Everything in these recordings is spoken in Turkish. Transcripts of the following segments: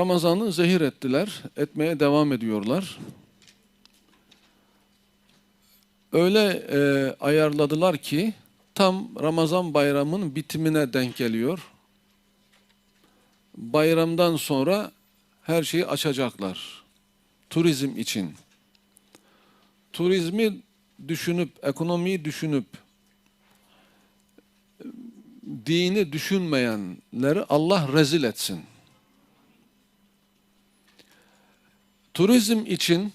Ramazan'ı zehir ettiler, etmeye devam ediyorlar. Öyle e, ayarladılar ki tam Ramazan bayramının bitimine denk geliyor. Bayramdan sonra her şeyi açacaklar. Turizm için. Turizmi düşünüp, ekonomiyi düşünüp, dini düşünmeyenleri Allah rezil etsin. Turizm için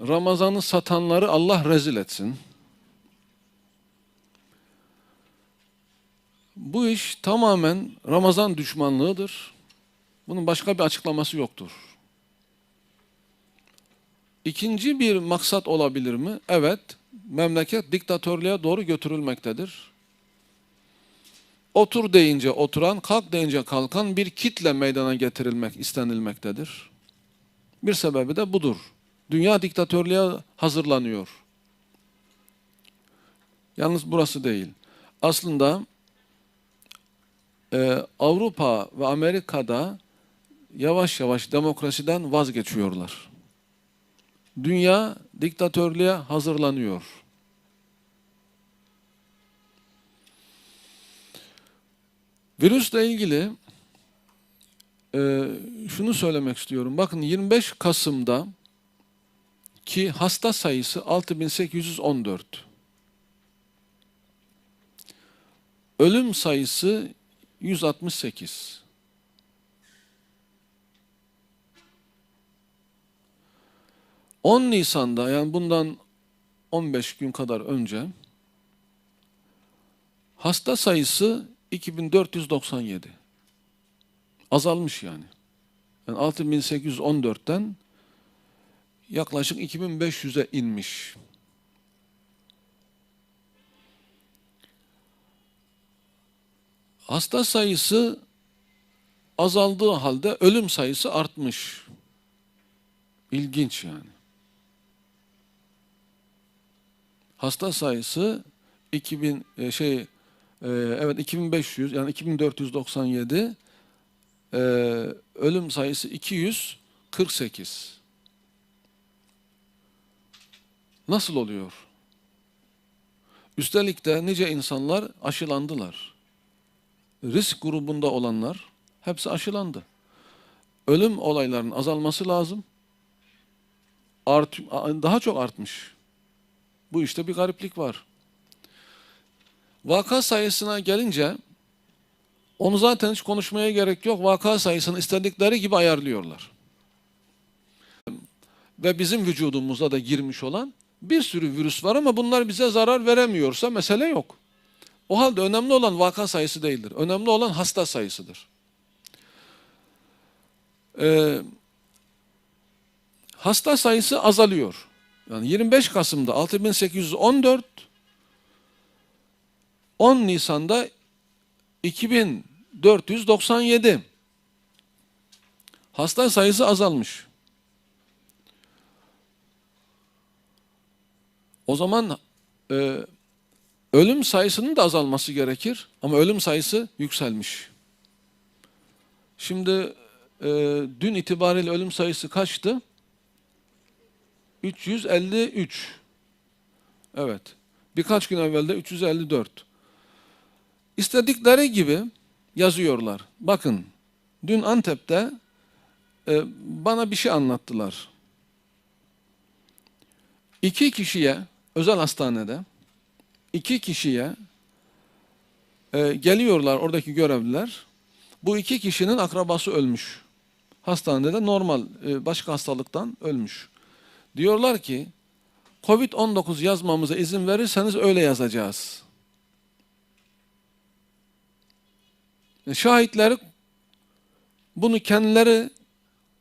Ramazan'ı satanları Allah rezil etsin. Bu iş tamamen Ramazan düşmanlığıdır. Bunun başka bir açıklaması yoktur. İkinci bir maksat olabilir mi? Evet, memleket diktatörlüğe doğru götürülmektedir. Otur deyince oturan, kalk deyince kalkan bir kitle meydana getirilmek istenilmektedir. Bir sebebi de budur. Dünya diktatörlüğe hazırlanıyor. Yalnız burası değil. Aslında e, Avrupa ve Amerika'da yavaş yavaş demokrasiden vazgeçiyorlar. Dünya diktatörlüğe hazırlanıyor. Virüsle ilgili e, şunu söylemek istiyorum. Bakın 25 Kasım'da ki hasta sayısı 6814. Ölüm sayısı 168. On Nisan'da yani bundan 15 gün kadar önce hasta sayısı 2497. Azalmış yani. Yani 6814'ten yaklaşık 2500'e inmiş. Hasta sayısı azaldığı halde ölüm sayısı artmış. İlginç yani. Hasta sayısı 2000 e, şey e, evet 2500 yani 2497 e, ölüm sayısı 248. Nasıl oluyor? Üstelik de nice insanlar aşılandılar. Risk grubunda olanlar hepsi aşılandı. Ölüm olaylarının azalması lazım. Art, daha çok artmış. Bu işte bir gariplik var. Vaka sayısına gelince onu zaten hiç konuşmaya gerek yok. Vaka sayısını istedikleri gibi ayarlıyorlar. Ve bizim vücudumuza da girmiş olan bir sürü virüs var ama bunlar bize zarar veremiyorsa mesele yok. O halde önemli olan vaka sayısı değildir. Önemli olan hasta sayısıdır. Ee, hasta sayısı azalıyor. Yani 25 Kasım'da 6814, 10 Nisan'da 2497. Hasta sayısı azalmış. O zaman e, ölüm sayısının da azalması gerekir ama ölüm sayısı yükselmiş. Şimdi e, dün itibariyle ölüm sayısı kaçtı? 353. Evet. Birkaç gün evvel de 354. İstedikleri gibi yazıyorlar. Bakın dün Antep'te e, bana bir şey anlattılar. İki kişiye özel hastanede iki kişiye e, geliyorlar oradaki görevliler. Bu iki kişinin akrabası ölmüş. Hastanede normal e, başka hastalıktan ölmüş. Diyorlar ki Covid-19 yazmamıza izin verirseniz öyle yazacağız. Şahitleri bunu kendileri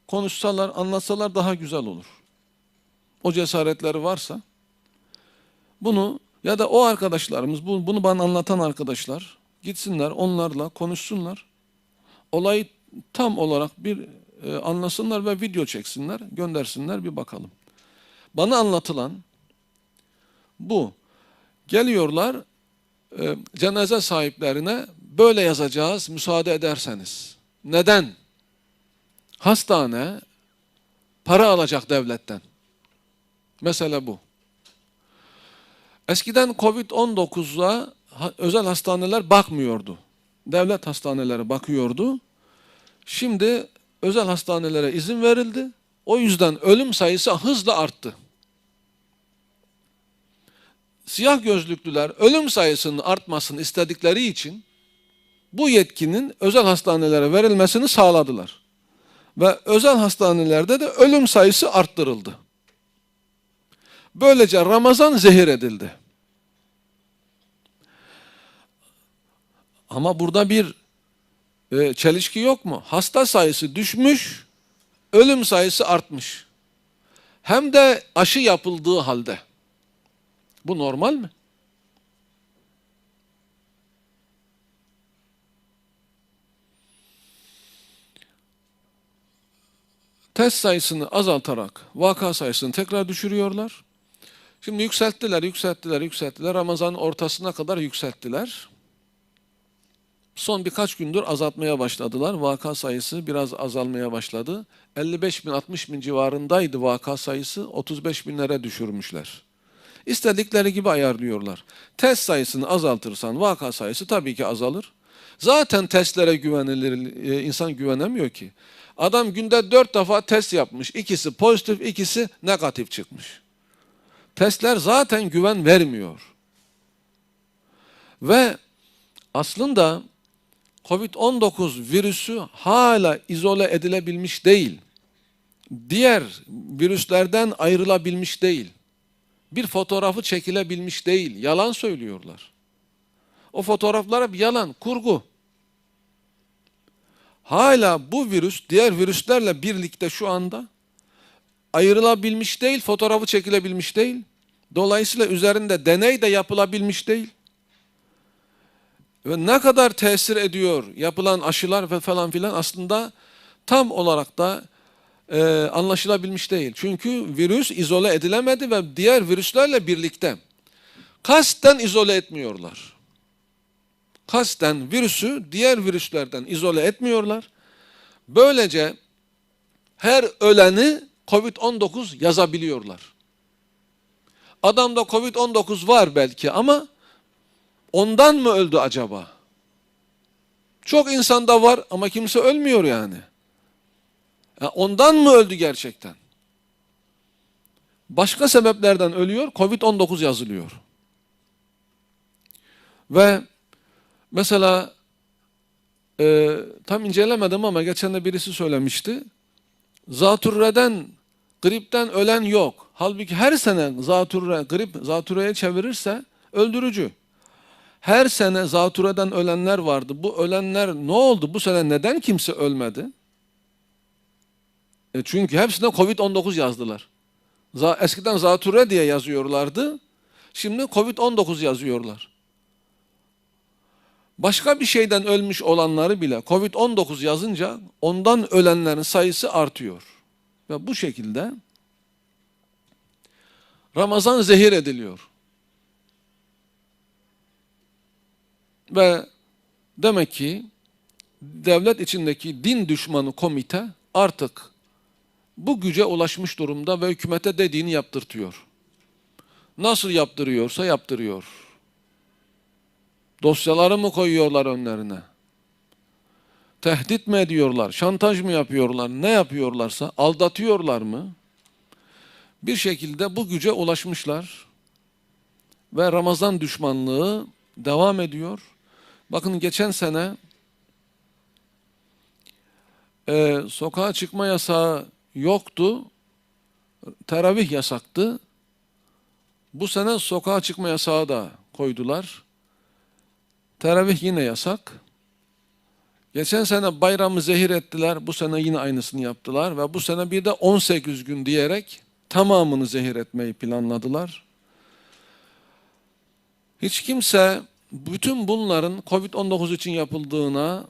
konuşsalar, anlatsalar daha güzel olur. O cesaretleri varsa bunu ya da o arkadaşlarımız, bunu bana anlatan arkadaşlar gitsinler onlarla konuşsunlar. Olayı tam olarak bir e, anlasınlar ve video çeksinler, göndersinler bir bakalım. Bana anlatılan bu. Geliyorlar e, cenaze sahiplerine böyle yazacağız müsaade ederseniz. Neden? hastane para alacak devletten. Mesele bu. Eskiden Covid-19'a ha- özel hastaneler bakmıyordu. Devlet hastaneleri bakıyordu. Şimdi özel hastanelere izin verildi. O yüzden ölüm sayısı hızla arttı. Siyah gözlüklüler ölüm sayısının artmasını istedikleri için bu yetkinin özel hastanelere verilmesini sağladılar. Ve özel hastanelerde de ölüm sayısı arttırıldı. Böylece Ramazan zehir edildi. Ama burada bir e, çelişki yok mu? Hasta sayısı düşmüş, ölüm sayısı artmış. Hem de aşı yapıldığı halde. Bu normal mi? Test sayısını azaltarak vaka sayısını tekrar düşürüyorlar. Şimdi yükselttiler, yükselttiler, yükselttiler. Ramazanın ortasına kadar yükselttiler. Son birkaç gündür azaltmaya başladılar. Vaka sayısı biraz azalmaya başladı. 55 bin 60 bin civarındaydı vaka sayısı. 35 binlere düşürmüşler. İstedikleri gibi ayarlıyorlar. Test sayısını azaltırsan vaka sayısı tabii ki azalır. Zaten testlere güvenilir, e, insan güvenemiyor ki. Adam günde dört defa test yapmış. İkisi pozitif, ikisi negatif çıkmış. Testler zaten güven vermiyor. Ve aslında Covid-19 virüsü hala izole edilebilmiş değil. Diğer virüslerden ayrılabilmiş değil. Bir fotoğrafı çekilebilmiş değil. Yalan söylüyorlar. O fotoğraflar hep yalan, kurgu. Hala bu virüs diğer virüslerle birlikte şu anda ayrılabilmiş değil, fotoğrafı çekilebilmiş değil. Dolayısıyla üzerinde deney de yapılabilmiş değil. Ve ne kadar tesir ediyor yapılan aşılar ve falan filan aslında tam olarak da e, anlaşılabilmiş değil. Çünkü virüs izole edilemedi ve diğer virüslerle birlikte kasten izole etmiyorlar. Kasten virüsü diğer virüslerden izole etmiyorlar. Böylece her öleni Covid-19 yazabiliyorlar. Adamda Covid-19 var belki ama ondan mı öldü acaba? Çok insanda var ama kimse ölmüyor yani. Ya ondan mı öldü gerçekten? Başka sebeplerden ölüyor, Covid-19 yazılıyor. Ve mesela e, tam incelemedim ama geçen de birisi söylemişti. Zatürreden, gripten ölen yok. Halbuki her sene zatürre, grip zatürreye çevirirse öldürücü. Her sene zatürreden ölenler vardı. Bu ölenler ne oldu? Bu sene neden kimse ölmedi? E çünkü hepsine Covid-19 yazdılar. Eskiden zatürre diye yazıyorlardı. Şimdi Covid-19 yazıyorlar. Başka bir şeyden ölmüş olanları bile Covid-19 yazınca ondan ölenlerin sayısı artıyor. Ve bu şekilde Ramazan zehir ediliyor. Ve demek ki devlet içindeki din düşmanı komite artık bu güce ulaşmış durumda ve hükümete dediğini yaptırtıyor. Nasıl yaptırıyorsa yaptırıyor. Dosyaları mı koyuyorlar önlerine? Tehdit mi ediyorlar? Şantaj mı yapıyorlar? Ne yapıyorlarsa aldatıyorlar mı? Bir şekilde bu güce ulaşmışlar. Ve Ramazan düşmanlığı devam ediyor. Bakın geçen sene e, sokağa çıkma yasağı yoktu. Teravih yasaktı. Bu sene sokağa çıkma yasağı da koydular. Teravih yine yasak. Geçen sene bayramı zehir ettiler. Bu sene yine aynısını yaptılar. Ve bu sene bir de 18 gün diyerek tamamını zehir etmeyi planladılar. Hiç kimse bütün bunların Covid-19 için yapıldığına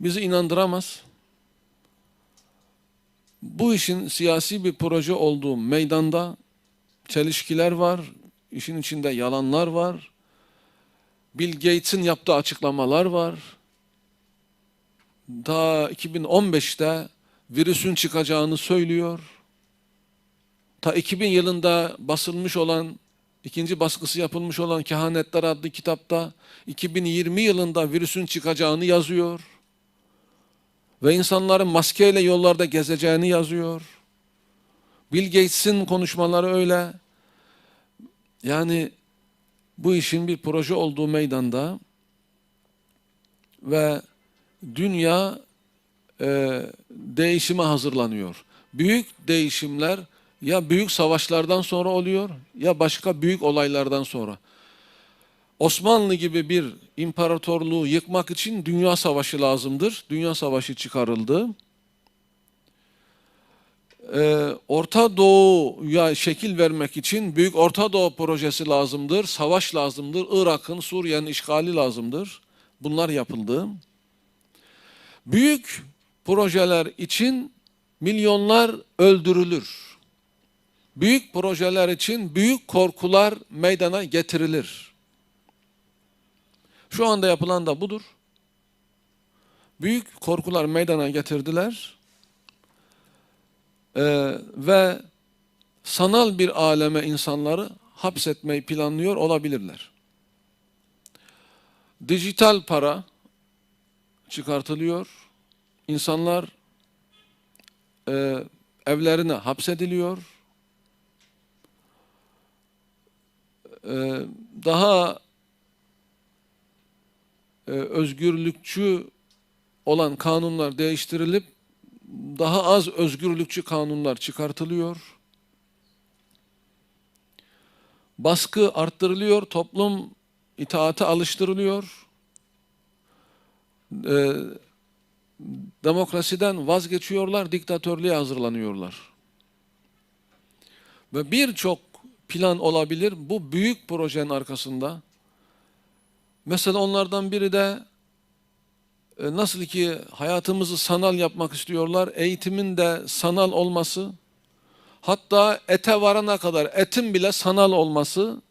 bizi inandıramaz. Bu işin siyasi bir proje olduğu meydanda çelişkiler var, işin içinde yalanlar var, Bill Gates'in yaptığı açıklamalar var. daha 2015'te virüsün çıkacağını söylüyor. Ta 2000 yılında basılmış olan, ikinci baskısı yapılmış olan Kehanetler adlı kitapta 2020 yılında virüsün çıkacağını yazıyor. Ve insanların maskeyle yollarda gezeceğini yazıyor. Bill Gates'in konuşmaları öyle. Yani bu işin bir proje olduğu meydanda ve dünya e, değişime hazırlanıyor. Büyük değişimler ya büyük savaşlardan sonra oluyor ya başka büyük olaylardan sonra. Osmanlı gibi bir imparatorluğu yıkmak için dünya savaşı lazımdır. Dünya savaşı çıkarıldı. Ee, Orta Doğu'ya şekil vermek için Büyük Orta Doğu projesi lazımdır. Savaş lazımdır. Irak'ın, Suriye'nin işgali lazımdır. Bunlar yapıldı. Büyük projeler için milyonlar öldürülür. Büyük projeler için büyük korkular meydana getirilir. Şu anda yapılan da budur. Büyük korkular meydana getirdiler. Ee, ve sanal bir aleme insanları hapsetmeyi planlıyor olabilirler. Dijital para çıkartılıyor. İnsanlar e, evlerine hapsediliyor. E, daha e, özgürlükçü olan kanunlar değiştirilip daha az özgürlükçü kanunlar çıkartılıyor. Baskı arttırılıyor, toplum itaate alıştırılıyor. Ee, demokrasiden vazgeçiyorlar, diktatörlüğe hazırlanıyorlar. Ve birçok plan olabilir bu büyük projenin arkasında. Mesela onlardan biri de e, nasıl ki hayatımızı sanal yapmak istiyorlar, eğitimin de sanal olması, hatta ete varana kadar etin bile sanal olması,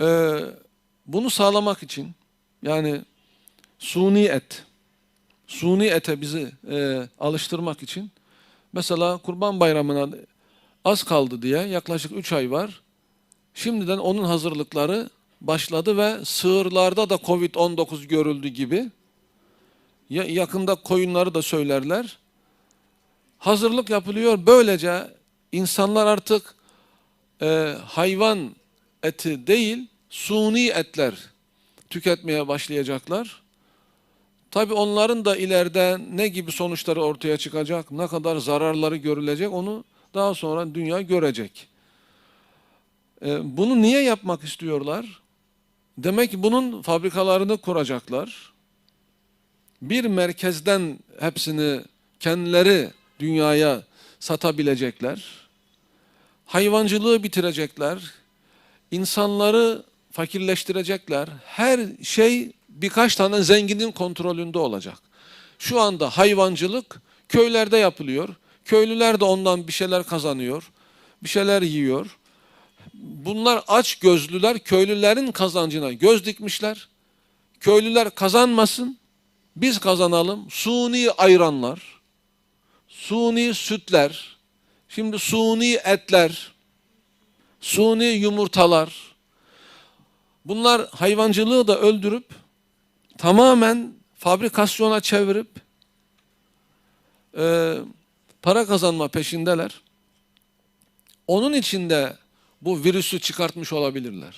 e, bunu sağlamak için, yani suni et, suni ete bizi e, alıştırmak için, mesela Kurban Bayramı'na az kaldı diye yaklaşık 3 ay var, şimdiden onun hazırlıkları başladı ve sığırlarda da Covid-19 görüldü gibi. Yakında koyunları da söylerler. Hazırlık yapılıyor. Böylece insanlar artık e, hayvan eti değil, suni etler tüketmeye başlayacaklar. Tabi onların da ileride ne gibi sonuçları ortaya çıkacak, ne kadar zararları görülecek onu daha sonra dünya görecek. E, bunu niye yapmak istiyorlar? Demek ki bunun fabrikalarını kuracaklar. Bir merkezden hepsini kendileri dünyaya satabilecekler. Hayvancılığı bitirecekler. İnsanları fakirleştirecekler. Her şey birkaç tane zenginin kontrolünde olacak. Şu anda hayvancılık köylerde yapılıyor. Köylüler de ondan bir şeyler kazanıyor. Bir şeyler yiyor bunlar aç gözlüler köylülerin kazancına göz dikmişler. Köylüler kazanmasın, biz kazanalım. Suni ayranlar, suni sütler, şimdi suni etler, suni yumurtalar. Bunlar hayvancılığı da öldürüp tamamen fabrikasyona çevirip e, para kazanma peşindeler. Onun içinde bu virüsü çıkartmış olabilirler.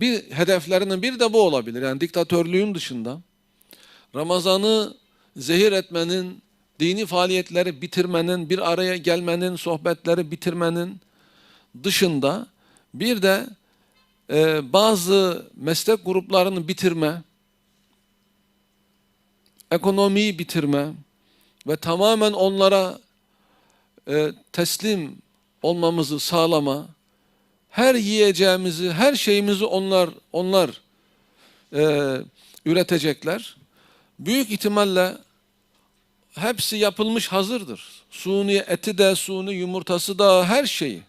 Bir hedeflerinin bir de bu olabilir. Yani diktatörlüğün dışında Ramazan'ı zehir etmenin, dini faaliyetleri bitirmenin, bir araya gelmenin, sohbetleri bitirmenin dışında bir de e, bazı meslek gruplarını bitirme, ekonomiyi bitirme ve tamamen onlara e, teslim olmamızı sağlama, her yiyeceğimizi, her şeyimizi onlar onlar e, üretecekler. Büyük ihtimalle hepsi yapılmış hazırdır. Suni eti de, suni yumurtası da her şeyi.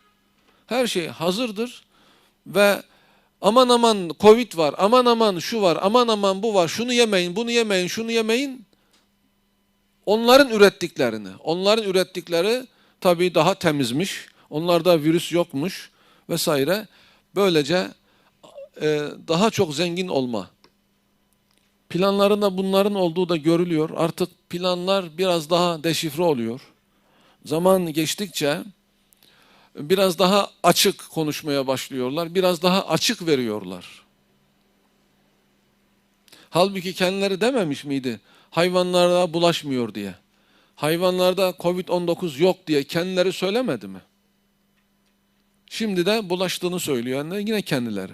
Her şey hazırdır ve Aman aman Covid var, aman aman şu var, aman aman bu var, şunu yemeyin, bunu yemeyin, şunu yemeyin. Onların ürettiklerini, onların ürettikleri tabii daha temizmiş, onlarda virüs yokmuş vesaire. Böylece e, daha çok zengin olma. Planlarında bunların olduğu da görülüyor. Artık planlar biraz daha deşifre oluyor. Zaman geçtikçe biraz daha açık konuşmaya başlıyorlar. Biraz daha açık veriyorlar. Halbuki kendileri dememiş miydi? Hayvanlara bulaşmıyor diye. Hayvanlarda Covid-19 yok diye kendileri söylemedi mi? Şimdi de bulaştığını söylüyor. Yani yine kendileri.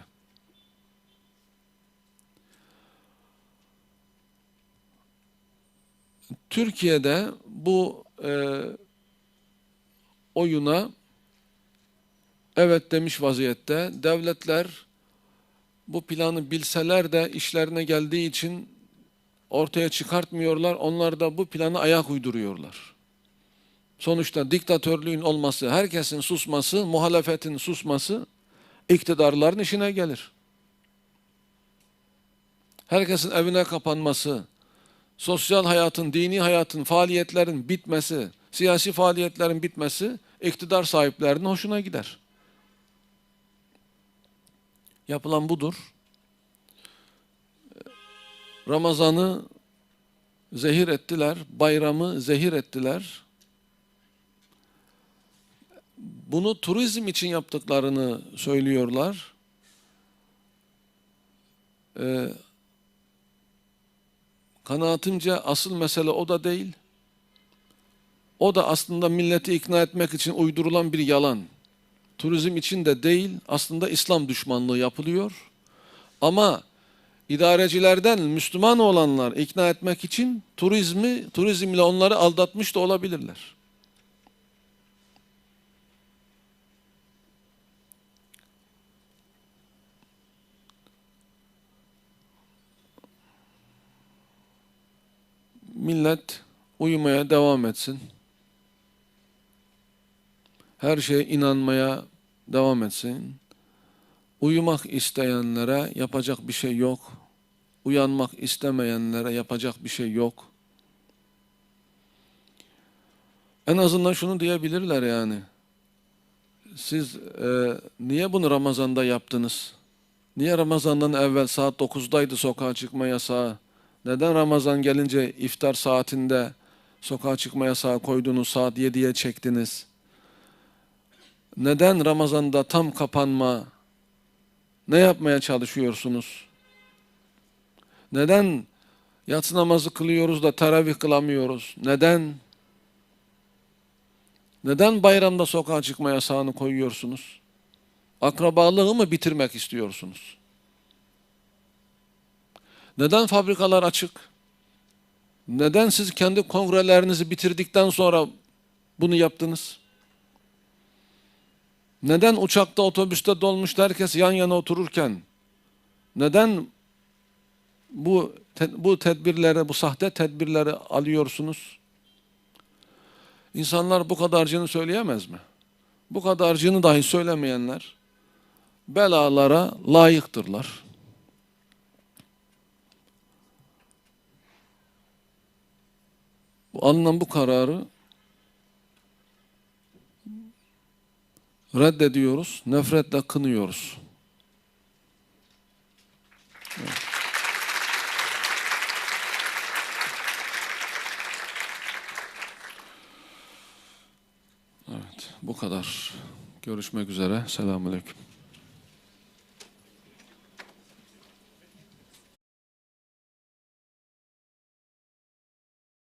Türkiye'de bu e, oyuna evet demiş vaziyette. Devletler bu planı bilseler de işlerine geldiği için ortaya çıkartmıyorlar. Onlar da bu planı ayak uyduruyorlar. Sonuçta diktatörlüğün olması, herkesin susması, muhalefetin susması iktidarların işine gelir. Herkesin evine kapanması, sosyal hayatın, dini hayatın, faaliyetlerin bitmesi, siyasi faaliyetlerin bitmesi iktidar sahiplerinin hoşuna gider. Yapılan budur. Ramazan'ı zehir ettiler, bayramı zehir ettiler. Bunu turizm için yaptıklarını söylüyorlar. Ee, kanaatimce asıl mesele o da değil. O da aslında milleti ikna etmek için uydurulan bir yalan. Turizm için de değil, aslında İslam düşmanlığı yapılıyor. Ama idarecilerden Müslüman olanlar ikna etmek için turizmi, turizmle onları aldatmış da olabilirler. Millet uyumaya devam etsin. Her şeye inanmaya devam etsin. Uyumak isteyenlere yapacak bir şey yok. Uyanmak istemeyenlere yapacak bir şey yok. En azından şunu diyebilirler yani. Siz e, niye bunu Ramazan'da yaptınız? Niye Ramazan'dan evvel saat 9'daydı sokağa çıkma yasağı? Neden Ramazan gelince iftar saatinde sokağa çıkma yasağı koydunuz, saat 7'ye çektiniz? Neden Ramazan'da tam kapanma? Ne yapmaya çalışıyorsunuz? Neden yatsı namazı kılıyoruz da teravih kılamıyoruz? Neden? Neden bayramda sokağa çıkma yasağını koyuyorsunuz? Akrabalığı mı bitirmek istiyorsunuz? Neden fabrikalar açık? Neden siz kendi kongrelerinizi bitirdikten sonra bunu yaptınız? Neden uçakta, otobüste dolmuşta herkes yan yana otururken neden bu bu tedbirleri, bu sahte tedbirleri alıyorsunuz? İnsanlar bu kadarcını söyleyemez mi? Bu kadarcını dahi söylemeyenler belalara layıktırlar. Alınan bu kararı reddediyoruz, nefretle kınıyoruz. Evet. bu kadar. Görüşmek üzere. Selamun Aleyküm.